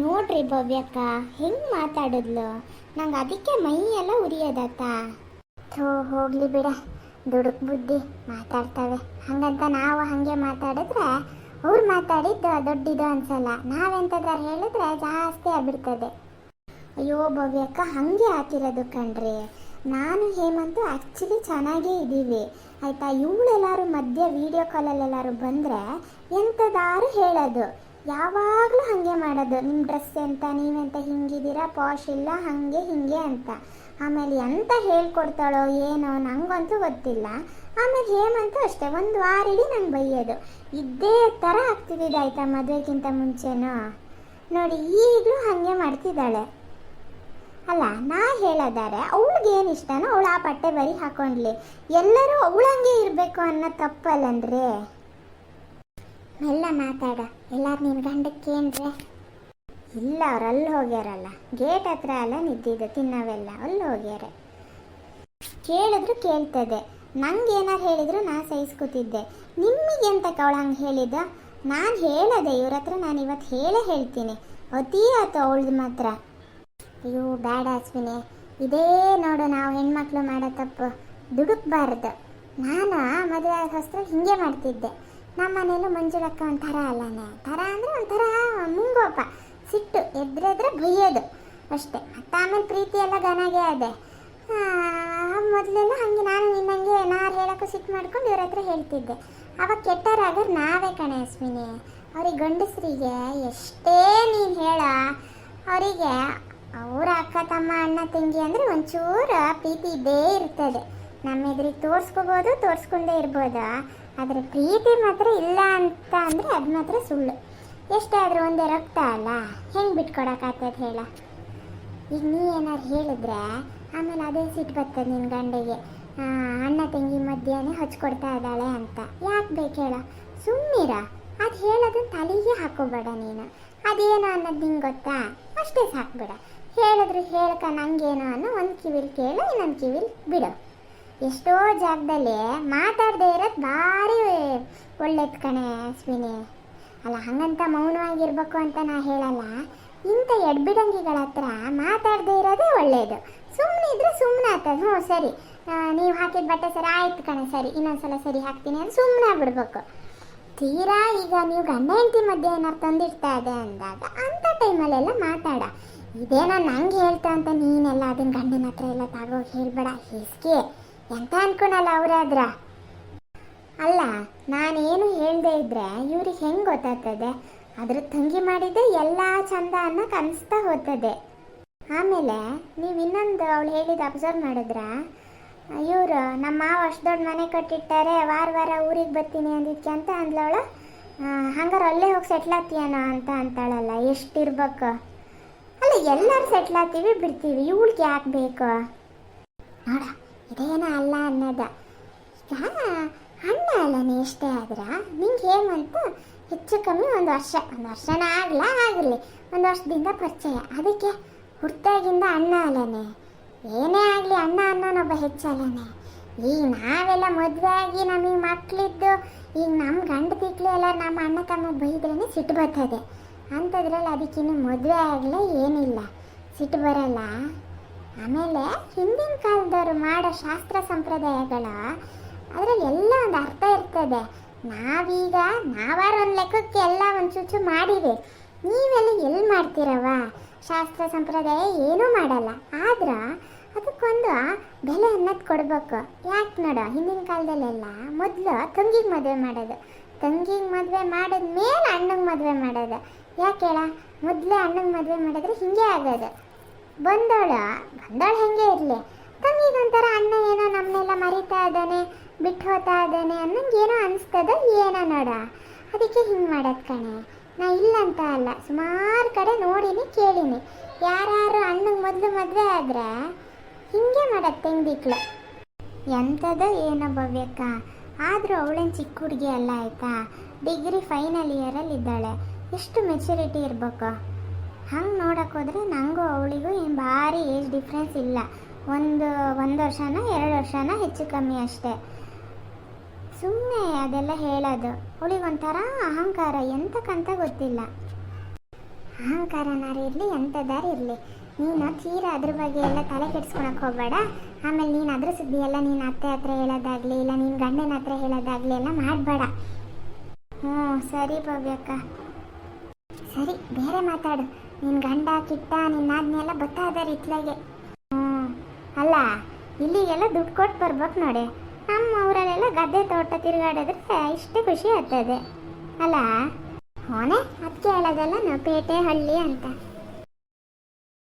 ನೋಡ್ರಿ ಭವ್ಯಕ್ಕ, ಹೆಂಗ್ ಮಾತಾಡಿದ್ಲು? ನಂಗೆ ಅದಕ್ಕೆ ಮೈ ಎಲ್ಲ ಉರಿಯೋದತ್ತ. ಥೋ, ಹೋಗ್ಲಿ ಬಿಡ. ದುಡುಕ್ ಬುದ್ಧಿ, ಮಾತಾಡ್ತವೆ. ಹಂಗಂತ ನಾವು ಹಂಗೆ ಮಾತಾಡಿದ್ರೆ, ಅವ್ರು ಮಾತಾಡಿದ್ದು ದೊಡ್ಡಿದು ಅನ್ಸಲ್ಲ. ನಾವೆಂತದಾರ ಹೇಳಿದ್ರೆ ಜಾಸ್ತಿ ಆಗ್ಬಿಡ್ತದೆ. ಅಯ್ಯೋ ಭವ್ಯಕ್ಕ, ಹಂಗೆ ಹಾಕಿರೋದು ಕಣ್ರಿ. ನಾನು, ಹೇಮಂತು ಆ್ಯಕ್ಚುಲಿ ಚೆನ್ನಾಗೇ ಇದ್ದೀವಿ. ಆಯ್ತಾ, ಇವಳೆಲ್ಲರೂ ಮಧ್ಯೆ ವೀಡಿಯೋ ಕಾಲಲ್ಲೆಲ್ಲರೂ ಬಂದರೆ ಎಂಥದಾರು ಹೇಳೋದು. ಯಾವಾಗಲೂ ಹಾಗೆ ಮಾಡೋದು. ನಿಮ್ಮ ಡ್ರೆಸ್ ಎಂತ, ನೀವೆಂತ, ಹಿಂಗಿದ್ದೀರಾ? ಪಾಶ್ ಇಲ್ಲ, ಹಾಗೆ, ಹಿಂಗೆ ಅಂತ. ಆಮೇಲೆ ಎಂತ ಹೇಳ್ಕೊಡ್ತಾಳೋ ಏನೋ ನನಗಂತೂ ಗೊತ್ತಿಲ್ಲ. ಆಮೇಲೆ ಹೇಮಂತು ಅಷ್ಟೇ, ಒಂದು ವಾರ ಇಡೀ ನಂಗೆ ಬೈಯೋದು. ಇದ್ದೇ ಥರ ಆಗ್ತಿದ್ದಿದ್ದು ಆಯಿತಾ ಮದುವೆಗಿಂತ ಮುಂಚೆನೋ? ನೋಡಿ, ಈಗಲೂ ಹಾಗೆ ಮಾಡ್ತಿದ್ದಾಳೆ. ಅಲ್ಲ, ನಾ ಹೇಳೋದಾರೆ ಅವಳಿಗೇನು ಇಷ್ಟನೋ ಅವಳು ಆ ಬಟ್ಟೆ ಬರಿ ಹಾಕೊಂಡ್ಲಿ. ಎಲ್ಲರೂ ಅವಳಂಗೆ ಇರಬೇಕು ಅನ್ನೋ ತಪ್ಪಲ್ಲಂದ್ರೆ? ಎಲ್ಲ ಮಾತಾಡ. ಎಲ್ಲಾರು ನಿನ್ನ ಗಂಡಕ್ಕೇನ್ರೆ ಇಲ್ಲ, ಅವ್ರು ಅಲ್ಲಿ ಹೋಗ್ಯಾರಲ್ಲ. ಗೇಟ್ ಹತ್ರ ಅಲ್ಲ ನಿದ್ದಿದ್ದು, ತಿನ್ನವೆಲ್ಲ, ಅಲ್ಲಿ ಹೋಗ್ಯಾರೆ. ಕೇಳಿದ್ರು ಕೇಳ್ತದೆ. ನಂಗೆ ಏನಾರು ಹೇಳಿದ್ರು ನಾ ಸಹಿಸ್ಕೊತಿದ್ದೆ. ನಿಮಗೆ ಅಂತ ಅವಳು ಹಂಗೆ ಹೇಳಿದ? ನಾನು ಹೇಳದೆ, ಇವ್ರ ಹತ್ರ ನಾನು ಇವತ್ತು ಹೇಳೇ ಹೇಳ್ತೀನಿ. ಅತಿ ಆಯ್ತು ಅವಳ್ದು ಮಾತ್ರ. ಅಯ್ಯೋ, ಬ್ಯಾಡ ಅಶ್ವಿನಿ. ಇದೇ ನೋಡು, ನಾವು ಹೆಣ್ಮಕ್ಳು ಮಾಡೋ ತಪ್ಪು. ದುಡುಕ್ಬಾರ್ದು. ನಾನು ಮದುವೆ ಆದ ಹೊಸ್ತ್ರಲ್ಲಿ ಹಿಂಗೆ ಮಾಡ್ತಿದ್ದೆ. ನಮ್ಮ ಮನೇಲೂ ಮಂಜುಳಕ್ಕ ಒಂಥರ ಅಲ್ಲನೆ. ಥರ ಅಂದರೆ ಒಂಥರ ಮುಂಗೋಪ. ಸಿಟ್ಟು, ಎದ್ರೆದ್ರೆ ಬೈಯೋದು ಅಷ್ಟೇ. ಮತ್ತು ಆಮೇಲೆ ಪ್ರೀತಿ ಎಲ್ಲ ಗನಾಗೆ ಅದೆ. ಮೊದಲೆಲ್ಲ ಹಾಗೆ ನಾನು ನಿನ್ನಂಗೆ ನಾರು ಹೇಳೋಕ್ಕೂ ಸಿಟ್ಟು ಮಾಡ್ಕೊಂಡು ಇವ್ರ ಹತ್ರ ಹೇಳ್ತಿದ್ದೆ. ಅವಾಗ ಕೆಟ್ಟರಾಗ ನಾವೇ ಕಣೆ ಅಸ್ಮಿನಿ ಅವ್ರಿಗೆ ಗಂಡಸರಿಗೆ ಎಷ್ಟೇ ನೀನು ಹೇಳ, ಅವರಿಗೆ ಅವರ ಅಕ್ಕ, ತಮ್ಮ, ಅಣ್ಣ, ತಂಗಿ ಅಂದರೆ ಒಂಚೂರು ಪ್ರೀತಿ ಇದ್ದೇ ಇರ್ತದೆ. ನಮ್ಮ ಎದುರಿಗೆ ತೋರಿಸ್ಕೋಬೋದು, ತೋರಿಸ್ಕೊಂಡೇ ಇರ್ಬೋದು? ಆದರೆ ಪ್ರೀತಿ ಮಾತ್ರ ಇಲ್ಲ ಅಂತ ಅಂದರೆ ಅದು ಮಾತ್ರ ಸುಳ್ಳು. ಎಷ್ಟೇ ಆದರೂ ಒಂದೇ ರಕ್ತ ಅಲ್ಲ? ಹೆಂಗೆ ಬಿಟ್ಕೊಡಕ್ಕಾಗ್ತದೆ ಹೇಳ? ಈಗ ನೀ ಏನಾದ್ರು ಹೇಳಿದ್ರೆ ಆಮೇಲೆ ಅದೇ ಸಿಟ್ಟು ಬರ್ತದೆ ನಿನ್ನ ಗಂಡೆಗೆ. ಅಣ್ಣ ತಂಗಿ ಮಧ್ಯಾಹ್ನ ಹಚ್ಕೊಡ್ತಾ ಇದ್ದಾಳೆ ಅಂತ. ಯಾಕೆ ಬೇಕು ಹೇಳ? ಸುಮ್ಮನಿರ ಅದು ಹೇಳೋದನ್ನ ತಲೆಗೆ ಹಾಕೋಬೇಡ ನೀನು. ಅದೇನು ಅನ್ನೋದು ನಿಂಗೆ ಗೊತ್ತಾ? ಅಷ್ಟೇ ಸಾಕ್ಬೇಡ. ಹೇಳಿದ್ರು ಹೇಳ್ಕ ನಂಗೇನೋ ಅನ್ನೋ ಒಂದು ಕಿವಿಲಿ ಕೇಳು, ಇನ್ನೊಂದು ಕಿವಿಲಿ ಬಿಡು. ಎಷ್ಟೋ ಜಾಗದಲ್ಲಿ ಮಾತಾಡದೇ ಇರೋದು ಭಾರಿ ಒಳ್ಳೇದು ಕಣೆ ಅಶ್ವಿನಿ. ಅಲ್ಲ, ಹಂಗಂತ ಮೌನವಾಗಿರ್ಬೇಕು ಅಂತ ನಾ ಹೇಳಲ್ಲ. ಇಂಥ ಎಡ್ಬಿಡಂಗಿಗಳ ಹತ್ರ ಮಾತಾಡದೇ ಇರೋದೇ ಒಳ್ಳೆಯದು ಸುಮ್ಮನೆ ಇದ್ರೆ ಸುಮ್ಮನೆ ಆಗ್ತದೆ. ಹ್ಞೂ ಸರಿ. ನೀವು ಹಾಕಿದ ಬಟ್ಟೆ ಸರಿ ಆಯ್ತು ಕಣೆ, ಸರಿ. ಇನ್ನೊಂದ್ಸಲ ಸರಿ ಹಾಕ್ತೀನಿ ಅಂತ ಸುಮ್ಮನೆ ಆಗ್ಬಿಡ್ಬೇಕು. ತೀರಾ ಈಗ ನೀವು ಗಂಡ ಹೆಂಡತಿ ಮಧ್ಯೆ ಏನಾರು ತಂದಿರ್ತಾ ಇದೆ ಅಂದಾಗ ಅಂಥ ಟೈಮಲ್ಲೆಲ್ಲ ಮಾತಾಡ. ಇದೇನೋ ನಂಗೆ ಹೇಳ್ತಾ ಅಂತ ನೀನೆಲ್ಲ ಅದನ್ನ ಗಂಡನ ಹತ್ರ ಎಲ್ಲ ತಗೋ ಹೇಳ್ಬೇಡ, ಹೇಸ್ಗೆ. ಎಂತ ಅನ್ಕೊಳಲ್ಲ ಅವರಾದ್ರ ಅಲ್ಲ, ನಾನೇನು ಹೇಳ್ದೆ ಇದ್ರೆ ಇವ್ರಿಗೆ ಹೆಂಗೆ ಗೊತ್ತಾಗ್ತದೆ? ಅದ್ರ ತಂಗಿ ಮಾಡಿದೆ ಎಲ್ಲ ಚಂದ ಅನ್ನ ಅನಿಸ್ತಾ ಹೋಗ್ತದೆ. ಆಮೇಲೆ ನೀವು ಇನ್ನೊಂದು ಅವಳು ಹೇಳಿದ ಅಬ್ಸರ್ವ್ ಮಾಡಿದ್ರ? ಇವರು ನಮ್ಮ ಮಾವ ಅಷ್ಟು ದೊಡ್ಡ ಮನೆ ಕಟ್ಟಿಟ್ಟಾರೆ, ವಾರ ವಾರ ಊರಿಗೆ ಬರ್ತೀನಿ ಅಂದಿದ್ಕೆ ಅಂತ ಅಂದ್ಲವಳ ಹಂಗಾರೆ ಅಲ್ಲೇ ಹೋಗಿ ಸೆಟ್ಲ್ ಆಗ್ತೀಯನೋ ಅಂತ ಅಂತಾಳಲ್ಲ, ಎಷ್ಟಿರ್ಬೇಕು? ಅಲ್ಲ, ಎಲ್ಲರೂ ಸೆಟ್ಲ್ ಆಗ್ತೀವಿ, ಬಿಡ್ತೀವಿ, ಇವಳಿಗೆ ಯಾಕೆ ಬೇಕು? ನೋಡ ಇದೇನ ಅಲ್ಲ ಅನ್ನೋದ. ಈಗ ಅಣ್ಣ ಇಷ್ಟೇ ಎಷ್ಟೇ ಆದ್ರೆ? ನಿಂಗೆ ಹೇಮಂತ ಹೆಚ್ಚು ಕಮ್ಮಿ ಒಂದು ವರ್ಷ. ಒಂದು ವರ್ಷನ ಆಗಲ್ಲ ಆಗಿರಲಿ ಒಂದು ವರ್ಷದಿಂದ ಪರಿಚಯ. ಅದಕ್ಕೆ ಹುಟ್ಟಾಗಿಂದ ಅಣ್ಣ ಅಲ್ಲನೆ. ಏನೇ ಆಗಲಿ ಅಣ್ಣ ಅನ್ನೋನೊಬ್ಬ ಹೆಚ್ಚಲ್ಲನೆ ಈಗ ನಾವೆಲ್ಲ ಮದುವೆ ಆಗಿ ನಮಗೆ ಮಕ್ಕಳಿದ್ದು ಈಗ ನಮ್ಮ ಗಂಡ ತಿಕ್ಲಿ ಎಲ್ಲ ನಮ್ಮ ಅಣ್ಣ ತಮ್ಮ ಬೈದ್ರೇ ಸಿಟ್ಟು ಬರ್ತದೆ. ಅಂಥದ್ರಲ್ಲಿ ಅದಕ್ಕಿನ್ನು ಮದುವೆ ಆಗಲೇ ಏನಿಲ್ಲ. ಸಿಟ್ಟು ಬರಲ್ಲ. ಆಮೇಲೆ ಹಿಂದಿನ ಕಾಲದವರು ಮಾಡೋ ಶಾಸ್ತ್ರ ಸಂಪ್ರದಾಯಗಳ ಅದರಲ್ಲಿ ಎಲ್ಲ ಒಂದು ಅರ್ಥ ಇರ್ತದೆ. ನಾವೀಗ ನಾವಾರ ಒಂದು ಲೆಕ್ಕಕ್ಕೆ ಎಲ್ಲ ಒಂದು ಚುಚ್ಚು ಮಾಡಿದೆ ನೀವೆಲ್ಲ ಎಲ್ಲಿ ಮಾಡ್ತೀರವ ಶಾಸ್ತ್ರ ಸಂಪ್ರದಾಯ ಏನೂ ಮಾಡಲ್ಲ. ಆದ್ರೆ ಅದಕ್ಕೊಂದು ಬೆಲೆ ಅನ್ನೋದು ಕೊಡ್ಬೇಕು. ಯಾಕೆ ನೋಡು, ಹಿಂದಿನ ಕಾಲದಲ್ಲೆಲ್ಲ ಮೊದಲು ತಂಗಿಗೆ ಮದುವೆ ಮಾಡೋದು. ತಂಗಿಗೆ ಮದುವೆ ಮಾಡಿದ ಮೇಲೆ ಅಣ್ಣಂಗೆ ಮದುವೆ ಮಾಡೋದು. ಯಾಕೆ ಹೇಳ? ಮೊದಲೇ ಅಣ್ಣಂಗೆ ಮದುವೆ ಮಾಡಿದ್ರೆ ಹಿಂಗೆ ಆಗೋದು. ಬಂದವಳು ಬಂದಾಳ ಹೆಂಗೆ ಇರಲಿ? ತಂಗಿಗೊಂಥರ ಅಣ್ಣ ಏನೋ ನಮ್ಮನ್ನೆಲ್ಲ ಮರಿತಾ ಇದ್ದಾನೆ, ಬಿಟ್ಟು ಹೋಗ್ತಾ ಇದ್ದಾನೆ ಅನ್ನಂಗೆ ಏನೋ ಅನಿಸ್ತದ, ಏನೋ ನೋಡ? ಅದಕ್ಕೆ ಹಿಂಗೆ ಮಾಡೋದು ಕಣೆ. ನಾ ಇಲ್ಲ ಅಂತ ಅಲ್ಲ, ಸುಮಾರು ಕಡೆ ನೋಡಿನಿ, ಕೇಳೀನಿ. ಯಾರು ಅಣ್ಣಗೆ ಮೊದಲು ಮದುವೆ ಆದ್ರೆ ಹಿಂಗೆ ಮಾಡೋದು ತೆಂಗಿಕ್ಳು ಎಂಥದ್ದು ಏನೋ ಭವ್ಯಕ್ಕ. ಆದರೂ ಅವಳೇನು ಚಿಕ್ಕ ಹುಡುಗಿ ಅಲ್ಲ ಆಯ್ತಾ? ಡಿಗ್ರಿ ಫೈನಲ್ ಇಯರಲ್ಲಿ ಇದ್ದಾಳೆ. ಎಷ್ಟು ಮೆಚುರಿಟಿ ಇರಬೇಕು? ಹಂಗೆ ನೋಡೋಕ್ಕೋದ್ರೆ ನನಗೂ ಅವಳಿಗೂ ಏನು ಭಾರಿ ಏಜ್ ಡಿಫ್ರೆನ್ಸ್ ಇಲ್ಲ. ಒಂದು ಒಂದು ವರ್ಷನ, ಎರಡು ವರ್ಷನ ಹೆಚ್ಚು ಕಮ್ಮಿ ಅಷ್ಟೇ. ಸುಮ್ಮನೆ ಅದೆಲ್ಲ ಹೇಳೋದು. ಅವಳಿಗೊಂಥರ ಅಹಂಕಾರ ಎಂತಕ್ಕಂತ ಗೊತ್ತಿಲ್ಲ. ಅಹಂಕಾರನಾರು ಇರಲಿ ಎಂಥದಾರು ಇರಲಿ. ನೀನು ತೀರಾ ಅದ್ರ ಬಗ್ಗೆ ಎಲ್ಲ ತಲೆ ಕೆಡ್ಸ್ಕೊಳಕ್ ಹೋಗ್ಬೇಡ. ಆಮೇಲೆ ನೀನು ಅದ್ರ ಸುದ್ದಿ ಎಲ್ಲ ನೀನು ಅತ್ತೆ ಹತ್ರ ಹೇಳೋದಾಗ್ಲಿ, ಇಲ್ಲ ನಿನ್ನ ಗಂಡನ ಹತ್ರ ಹೇಳೋದಾಗ್ಲಿ ಎಲ್ಲ ಮಾಡಬೇಡ. ಹ್ಞೂ ಸರಿ ಭವ್ಯಕ್ಕ. ಸರಿ, ಬೇರೆ ಮಾತಾಡು. ನಿನ್ನ ಗಂಡ, ಕಿಟ್ಟ ನಿನ್ನ ಆಜ್ಞೆ ಎಲ್ಲ ಬರ್ತಾ ಇದ್ದಾರೆ ಇತ್ಲಾಗೆ ಹ್ಞೂ ಅಲ್ಲ, ಇಲ್ಲಿಗೆಲ್ಲ ದುಡ್ಡು ಕೊಟ್ಟು ಬರ್ಬೇಕು ನೋಡಿ. ನಮ್ಮ ಊರಲ್ಲೆಲ್ಲ ಗದ್ದೆ ತೋಟ ತಿರುಗಾಡಿದ್ರೆ ಇಷ್ಟೇ ಖುಷಿ ಆಗ್ತದೆ. ಅಲ್ಲ, ಹೋನೆ? ಅದಕ್ಕೆ ಹೇಳೋದಲ್ಲ, ನಾವು ಪೇಟೆ, ಹಳ್ಳಿ ಅಂತ.